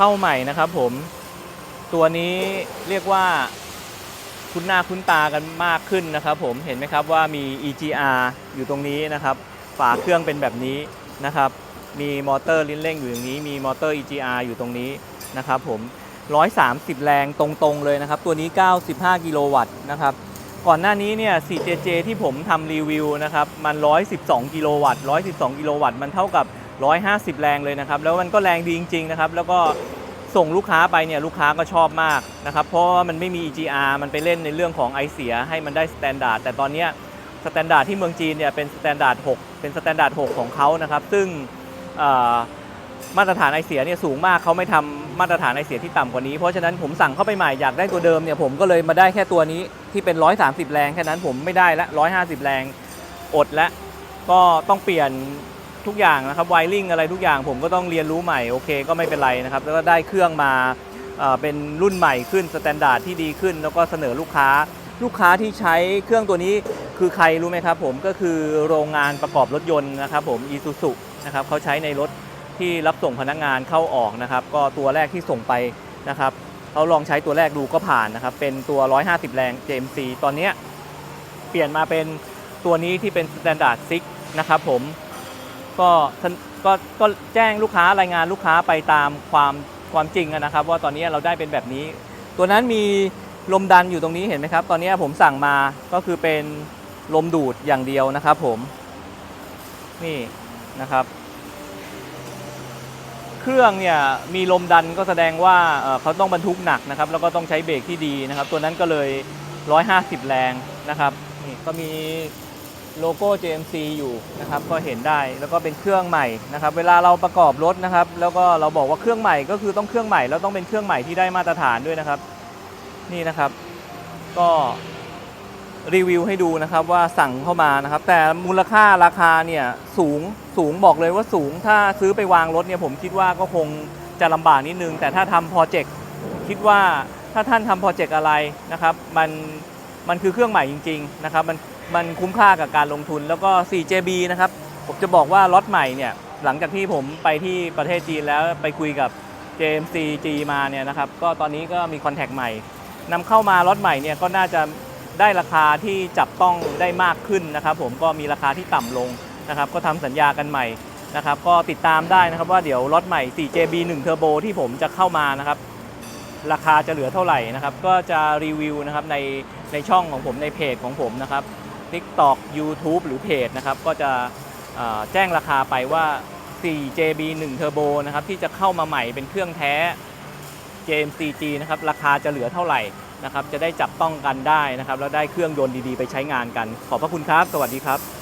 เข้าใหม่นะครับผม ตัวนี้เรียกว่าคุ้นหน้าคุ้นตากันมากขึ้นนะครับผมเห็นไหมครับว่ามี EGR อยู่ตรงนี้นะครับ ฝาเครื่องเป็นแบบนี้นะครับ มีมอเตอร์ลิ้นเร่งอยู่อย่างนี้ มีมอเตอร์ EGR อยู่ตรงนี้นะครับผม 130 แรงตรงๆเลยนะครับ ตัวนี้ 95 กิโลวัตต์นะครับ ก่อนหน้านี้เนี่ย 4JJ ที่ผมทำรีวิวนะครับ มัน 112 กิโลวัตต์ 112 กิโลวัตต์ มันเท่ากับ 150 แรงเลยนะครับ แล้วมันก็แรงดีจริง ๆ นะครับ แล้วก็ส่งลูกค้าไปเนี่ยลูกค้าก็ชอบมากนะครับ เพราะว่ามันไม่มี EGR มันไปเล่นในเรื่องของไอเสียให้มันได้สแตนดาร์ดแต่ตอนนี้สแตนดาร์ดที่เมืองจีนเนี่ยเป็นสแตนดาร์ด6เป็นสแตนดาร์ด6ของเขานะครับ ซึ่งมาตรฐานไอเสียเนี่ยสูงมากเขาไม่ทำมาตรฐานไอเสียที่ต่ำกว่านี้ เพราะฉะนั้นผมสั่งเข้าไปใหม่อยากได้ตัวเดิมเนี่ยผมก็เลยมาได้แค่ตัวนี้ที่เป็น 130 แรงแค่นั้นผมไม่ได้ละ150 แรงอดละก็ต้องเปลี่ยน ทุกอย่างนะครับไวริงอะไรทุกอย่างผมก็ต้องเรียนรู้ใหม่โอเคก็ไม่เป็นไรนะครับ แล้วก็ได้เครื่องมาเเป็นรุ่นใหม่ขึ้นสแตนดาร์ดที่ดีขึ้น แล้วก็เสนอลูกค้า ลูกค้าที่ใช้เครื่องตัวนี้คือใครรู้ไหมครับผมก็คือโรงงานประกอบรถยนต์นะครับผมอีซูซุนะครับเขาใช้ในรถที่รับส่งพนักงานเข้าออกนะครับ ก็ตัวแรกที่ส่งไปนะครับเขาลองใช้ตัวแรกดูก็ผ่านนะครับ เป็นตัว 150 แรง JMC ตอนนี้เปลี่ยนมาเป็นตัวนี้ที่เป็น Standard 6นะครับผม ก็ก็ก็แจ้งลูกค้ารายงานลูกค้าไปตามความความจริงนะครับ ว่าตอนนี้เราได้เป็นแบบนี้ ตัวนั้นมีลมดันอยู่ตรงนี้เห็นไหมครับ ตอนนี้ผมสั่งมาก็คือเป็นลมดูดอย่างเดียวนะครับ ผมนี่นะครับ เครื่องเนี่ยมีลมดันก็แสดงว่าเอ่อเขาต้องบรรทุกหนักนะครับ แล้วก็ต้องใช้เบรกที่ดีนะครับ ตัวนั้นก็เลย 150 แรงนะครับนี่ก็มี โลโก้ JMC อยู่นะครับก็เห็นได้แล้วก็เป็นเครื่องใหม่นะครับเวลาเราประกอบรถนะครับ แล้วก็เราบอกว่าเครื่องใหม่ก็คือต้องเครื่องใหม่แล้วต้องเป็นเครื่องใหม่ที่ได้มาตรฐานด้วยนะครับ นี่นะครับ ก็รีวิวให้ดูนะครับว่าสั่งเข้ามานะครับ แต่มูลค่าราคาเนี่ยสูงสูงบอกเลยว่าสูง ถ้าซื้อไปวางรถเนี่ยผมคิดว่าก็คงจะลำบากนิดนึง แต่ถ้าทำโปรเจกต์คิดว่าถ้าท่านทำโปรเจกต์อะไรนะครับ มันมันคือเครื่องใหม่จริง ๆ นะครับ มัน มันคุ้มค่ากับการลงทุนแล้วก็ 4JB นะครับ ผมจะบอกว่าล็อตใหม่เนี่ย หลังจากที่ผมไปที่ประเทศจีนแล้วไปคุยกับ JMCG มาเนี่ยนะครับ ก็ตอนนี้ก็มีคอนแทคใหม่นำเข้ามาล็อตใหม่เนี่ยก็น่าจะได้ราคาที่จับต้องได้มากขึ้นนะครับ ผมก็มีราคาที่ต่ำลงนะครับ ก็ทำสัญญากันใหม่นะครับ ก็ติดตามได้นะครับว่าเดี๋ยวล็อตใหม่ 4JB 1 Turbo ที่ผมจะเข้ามานะครับราคาจะเหลือเท่าไหร่นะครับ ก็จะรีวิวนะครับในในช่องของผมในเพจของผมนะครับ TikTok YouTube หรือเพจนะครับก็จะแจ้งราคาไปว่า 4JB 1 Turbo นะครับที่จะเข้ามาใหม่เป็นเครื่องแท้ JMCG นะครับราคาจะเหลือเท่าไหร่นะครับจะได้จับต้องกันได้นะครับแล้วได้เครื่องยนต์ดีๆ ไปใช้งานกัน ขอบพระคุณครับ สวัสดีครับ